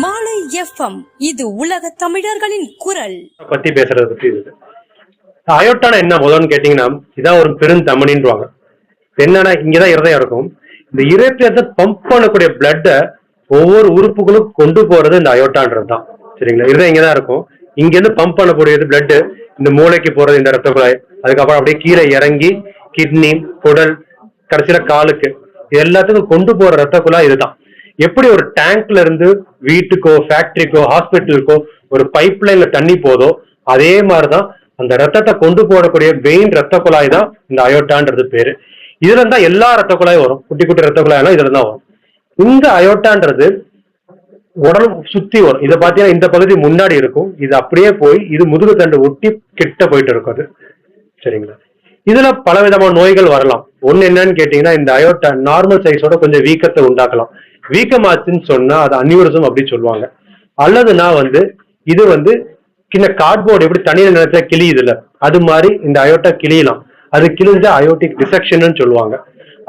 மாலை எஃப்எம். இது உலக தமிழர்களின் குரல். பத்தி பேசுறத பத்தி இருக்கு அயோட்டான என்ன முதல்னு கேட்டீங்கன்னா இதான் ஒரு பெருந்தமணின்றாங்க என்னன்னா இங்கதான் இருதயம் இருக்கும். இந்த இருதயத்தை பம்ப் பண்ணக்கூடிய பிளட்டை ஒவ்வொரு உறுப்புகளும் கொண்டு போறது இந்த அயோட்டான்றது தான். சரிங்களா? இருதயம் இங்கதான் இருக்கும். இங்க இருந்து பம்ப் பண்ணக்கூடியது பிளட் இந்த மூளைக்கு போறது இந்த ரத்த குழாய் அதுக்கப்புறம் அப்படியே கீழே இறங்கி கிட்னி குடல் கடைசியில காலுக்கு எல்லாத்துக்கும் கொண்டு போற ரத்த குழாய் இதுதான். எப்படி ஒரு டேங்க்ல இருந்து வீட்டுக்கோ ஃபேக்டரிக்கோ ஹாஸ்பிட்டலுக்கோ ஒரு பைப் லைன்ல தண்ணி போதோ அதே மாதிரிதான் அந்த ரத்தத்தை கொண்டு போடக்கூடிய வெயின் ரத்த குழாய் தான் இந்த அயோட்டான்றது பேரு. இதுல இருந்தா எல்லா ரத்த குழாயும் வரும். குட்டி குட்டி ரத்த குழாயெல்லாம் இதுல தான் வரும். இந்த அயோட்டான்றது உடல் சுத்தி வரும். இதை பாத்தீங்கன்னா இந்த பகுதி முன்னாடி இருக்கும். இது அப்படியே போய் இது முதுகு தண்டு ஒட்டி கிட்ட போயிட்டு இருக்கும் அது. சரிங்களா? இதுல பல விதமான நோய்கள் வரலாம். ஒண்ணு என்னன்னு கேட்டீங்கன்னா இந்த அயோட்டா நார்மல் சைஸோட கொஞ்சம் வீக்கத்தை உண்டாக்கலாம். வீக்கமாச்சுன்னு சொன்னா அது அன்யூரிசம் அப்படி சொல்லுவாங்க. அல்லதுன்னா வந்து இது வந்து சின்ன கார்ட்போர்டு எப்படி தண்ணீர் நிலத்துல கிளியுதுல அது மாதிரி இந்த அயோட்டா கிளியலாம் அது கிழிஞ்ச அயோட்டிக் டிசெக்ஷன் சொல்லுவாங்க.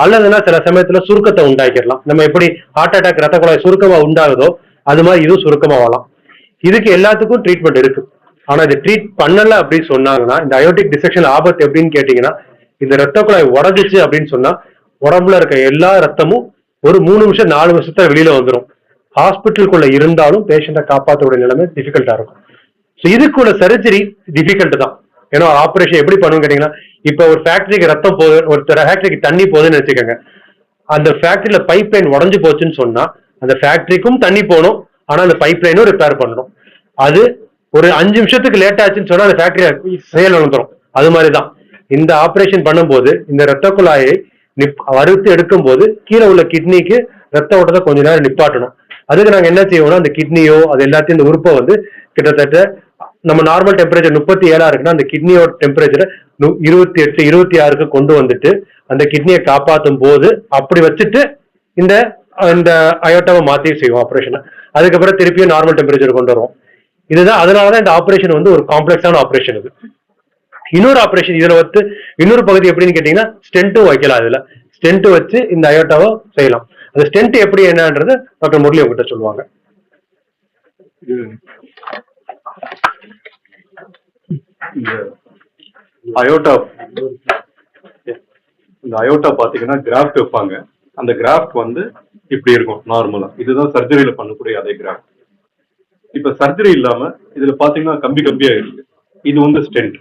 அல்லதுன்னா சில சமயத்துல சுருக்கத்தை உண்டாக்கிடலாம். நம்ம எப்படி ஹார்ட் அட்டாக் ரத்த குழாய் சுருக்கமா உண்டாகுதோ அது மாதிரி இதுவும் சுருக்கமா வரலாம். இதுக்கு எல்லாத்துக்கும் ட்ரீட்மெண்ட் இருக்கு. ஆனா இது ட்ரீட் பண்ணல அப்படின்னு சொன்னாங்கன்னா இந்த அயோட்டிக் டிசெக்ஷன் ஆபத்து எப்படின்னு கேட்டீங்கன்னா இந்த ரத்த குழாய் உடஞ்சிச்சு அப்படின்னு சொன்னா உடம்புல இருக்க எல்லா ரத்தமும் ஒரு மூணு நிமிஷம் நாலு நிமிஷத்துல வெளியில வந்துடும் ஹாஸ்பிட்டலுக்குள்ள இருந்தாலும் பேஷண்ட்டை காப்பாற்றக்கூடிய நிலைமை டிஃபிகல்ட்டா இருக்கும். ஸோ இதுக்குள்ள சர்ஜரி டிஃபிகல்ட் தான். ஏன்னா ஆப்ரேஷன் எப்படி பண்ணுன்னு கேட்டீங்கன்னா இப்போ ஒரு ஃபேக்டரிக்கு ரத்தம் போகுது ஒரு ஃபேக்டரிக்கு தண்ணி போகுதுன்னு வச்சுக்கோங்க அந்த ஃபேக்டரியில பைப் லைன் உடஞ்சு போச்சுன்னு சொன்னா அந்த ஃபேக்டரிக்கும் தண்ணி போகணும். ஆனா அந்த பைப் லைனும் ரிப்பேர் பண்ணணும். அது ஒரு அஞ்சு நிமிஷத்துக்கு லேட் ஆச்சுன்னு சொன்னா அந்த ஃபேக்டரி செயல் வந்துடும் அது மாதிரி தான் இந்த ஆப்ரேஷன் பண்ணும்போது இந்த ரத்த குழாயை நிப் அறுத்து எடுக்கும் போது கீழே உள்ள கிட்னிக்கு ரத்த ஓட்டத்தை கொஞ்ச நேரம் நிப்பாட்டணும். அதுக்கு நாங்க என்ன செய்வோம்னா அந்த கிட்னியோ அது எல்லாத்தையும் இந்த உறுப்பை வந்து கிட்டத்தட்ட நம்ம நார்மல் டெம்பரேச்சர் முப்பத்தி ஏழா இருக்குன்னா அந்த கிட்னியோட டெம்பரேச்சரை இருபத்தி எட்டு இருபத்தி ஆறுக்கு கொண்டு வந்துட்டு அந்த கிட்னியை காப்பாற்றும் போது அப்படி வச்சுட்டு இந்த இந்த அயோட்டாவை மாத்தி செய்வோம் ஆப்ரேஷனை அதுக்கப்புறம் திருப்பியும் நார்மல் டெம்பரேச்சர் கொண்டு வருவோம். இதுதான் அதனாலதான் இந்த ஆப்ரேஷன் வந்து ஒரு காம்ப்ளெக்ஸான ஆப்ரேஷன் இது. இன்னொரு ஆப்ரேஷன் இதுல வந்து இன்னொரு பகுதி எப்படின்னு கேட்டீங்கன்னா ஸ்டென்ட்டும் வைக்கலாம் இதுல. ஸ்டென்ட் வச்சு இந்த அயோட்டாவை செய்யலாம். அந்த ஸ்டென்ட் எப்படி என்னன்றது டாக்டர் முரளி உங்ககிட்ட சொல்லுவாங்க. இந்த அயோட்டா இந்த அயோட்டா பாத்தீங்கன்னா கிராஃப்ட் வைப்பாங்க. அந்த கிராஃப்ட் வந்து இப்படி இருக்கும் நார்மலா இதுதான் சர்ஜரியில பண்ணக்கூடிய அதே கிராஃப்ட் இப்ப சர்ஜரி இல்லாம இதுல பாத்தீங்கன்னா கம்பி கம்பியா இருக்கு. இது வந்து ஸ்டென்ட்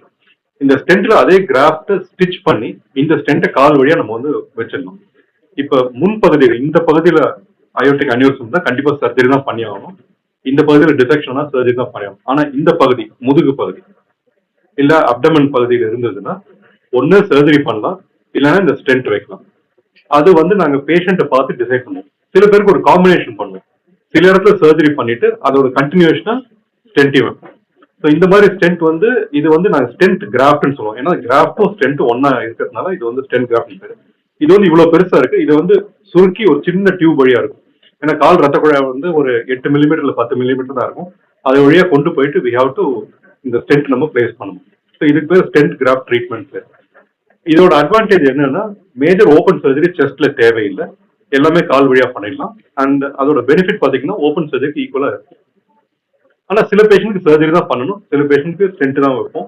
இந்த ஸ்டென்ட்ல அதே கிராஃப்ட ஸ்டிச் பண்ணி இந்த ஸ்டென்ட்டை கால் வழியா நம்ம வந்து வச்சிடணும். இப்ப முன் பகுதியில் இந்த பகுதியில அயோட்டிக் அனியூரிசம் தான் கண்டிப்பா சர்ஜரி தான் பண்ணி ஆகணும். இந்த பகுதியில டிசெக்ஷனா சர்ஜரி தான் பண்ணி ஆகணும். ஆனா இந்த பகுதி முதுகு பகுதி இல்ல அப்டமன் பகுதியில் இருந்ததுன்னா ஒன்னு சர்ஜரி பண்ணலாம் இல்லைன்னா இந்த ஸ்டென்ட் வைக்கலாம். அது வந்து நாங்க பேஷண்ட்டை பார்த்து டிசைட் பண்ணுவோம். சில பேருக்கு ஒரு காம்பினேஷன் பண்ணுவோம். சில இடத்துல சர்ஜரி பண்ணிட்டு அதோட கண்டினியூஷனா ஸ்டென்ட்டி வைப்போம். ஸோ இந்த மாதிரி ஸ்டென்ட் வந்து இது வந்து நாங்கள் ஸ்டென்ட் கிராஃப்ட்னு சொல்லுவோம். ஏன்னா கிராஃப்டும் ஸ்டென்ட் ஒன்னா இருக்கிறதுனால இது வந்து ஸ்டென்ட் கிராஃப்ட் பேர். இது வந்து இவ்வளோ பெருசா இருக்கு. இது வந்து சுருக்கி ஒரு சின்ன டியூப் வழியா இருக்கும். ஏன்னா கால் ரத்த குழாய் வந்து ஒரு எட்டு மில்லிமீட்டர்ல பத்து மில்லிமீட்டர் தான் இருக்கும். அது வழியா கொண்டு போயிட்டு வி ஹாவ் டு இந்த ஸ்டென்ட் நம்ம பிளேஸ் பண்ணணும். ஸோ இதுக்கு பேர் ஸ்டென்ட் கிராஃப்ட் ட்ரீட்மெண்ட் பேர். இதோட அட்வான்டேஜ் என்னன்னா மேஜர் ஓப்பன் சர்ஜரி செஸ்ட்ல தேவையில்லை. எல்லாமே கால் வழியா பண்ணிடலாம். அண்ட் அதோட பெனிஃபிட் பாத்தீங்கன்னா ஓப்பன் சர்ஜரிக்கு ஈக்குவலா இருக்கும். ஆனா சில பேஷண்ட்க்கு சர்ஜரி தான் பண்ணணும். சில பேஷண்ட்க்கு ஸ்டென்ட் தான் வைப்போம்.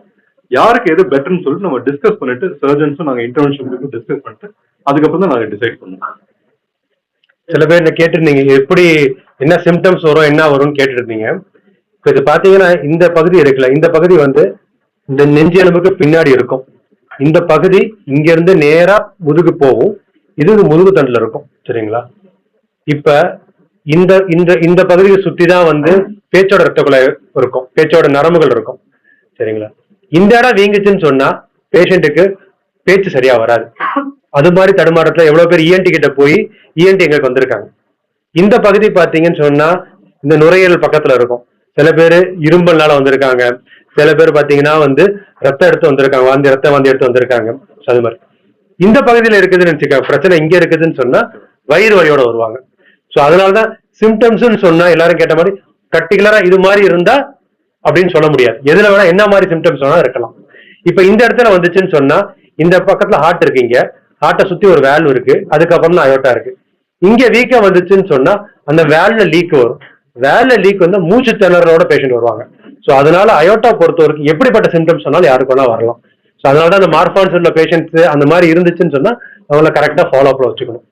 யாருக்கு எது பெட்டர்னு சொல்லிட்டு நம்ம டிஸ்கஸ் பண்ணிட்டு சர்ஜன்ஸும் நாங்க இன்டர்வென்ஷன் டிஸ்கஸ் பண்ணிட்டு அதுக்கப்புறம் தான் நாங்க டிசைட் பண்ணுவோம். சில பேர் என்ன கேட்டிருந்தீங்க எப்படி என்ன சிம்டம்ஸ் வரும் என்ன வரும்னு கேட்டிருந்தீங்க. இப்போ இது பாத்தீங்கன்னா இந்த பகுதி இருக்குல்ல இந்த பகுதி வந்து இந்த நெஞ்சு எலும்புக்கு பின்னாடி இருக்கும். இந்த பகுதி இங்கிருந்து நேராக நேரா முதுகு போகும். இது முதுகு தண்டில் இருக்கும். சரிங்களா? இப்ப இந்த இந்த இந்த பகுதியை சுற்றி தான் வந்து பேச்சோட ரத்த குழாய் இருக்கும். பேச்சோட நரம்புகள் இருக்கும். சரிங்களா? இந்த இடம் வீங்குச்சுன்னு சொன்னா பேஷண்ட்டுக்கு பேச்சு சரியா வராது. அது மாதிரி தடுமாற்றத்துல எவ்வளவு பேர் இஎன்டி கிட்ட போய் இஎன்டி எங்களுக்கு வந்திருக்காங்க. இந்த பகுதி பாத்தீங்கன்னு சொன்னா இந்த நுரையீரல் பக்கத்துல இருக்கும். சில பேர் இரும்பல்னால வந்திருக்காங்க. சில பேர் பாத்தீங்கன்னா வந்து ரத்தம் எடுத்து வந்திருக்காங்க. வாந்தி ரத்தம் வாந்தி எடுத்து வந்திருக்காங்க. அது மாதிரி. இந்த பகுதியில இருக்குதுன்னு வச்சுக்கோங்க பிரச்சனை இங்க இருக்குதுன்னு சொன்னா வயிறு வலியோட வருவாங்க. சோ அதனாலதான் சிம்டம்ஸ்னு சொன்னா எல்லாரும் கேட்ட மாதிரி பர்டிகுலரா இது மாதிரி இருந்தா அப்படின்னு சொல்ல முடியாது. எதுல வேணா என்ன மாதிரி சிம்டம்ஸ் வேணா இருக்கலாம். இப்ப இந்த இடத்துல வந்துச்சுன்னு சொன்னா இந்த பக்கத்துல ஹார்ட் இருக்கீங்க ஹார்ட்டை சுத்தி ஒரு வேல்வ் இருக்கு. அதுக்கப்புறம் தான் அயோட்டா இருக்கு. இங்க வீக்கம் வந்துச்சுன்னு சொன்னா அந்த வேல்ல லீக் வரும். வேல்ல லீக் வந்து மூச்சு திணறலோட பேஷண்ட் வருவாங்க. ஸோ அதனால அயோட்டா பொறுத்த வரைக்கும் எப்படிப்பட்ட சிம்டம்ஸ் சொன்னாலும் யாருக்கு வேணா வரலாம். ஸோ அதனால தான் அந்த மார்பான்ஸ் உள்ள பேஷண்ட்ஸ் அந்த மாதிரி இருந்துச்சுன்னு சொன்னா அவங்கள கரெக்டாக ஃபாலோ அப்ல வச்சுக்கணும்.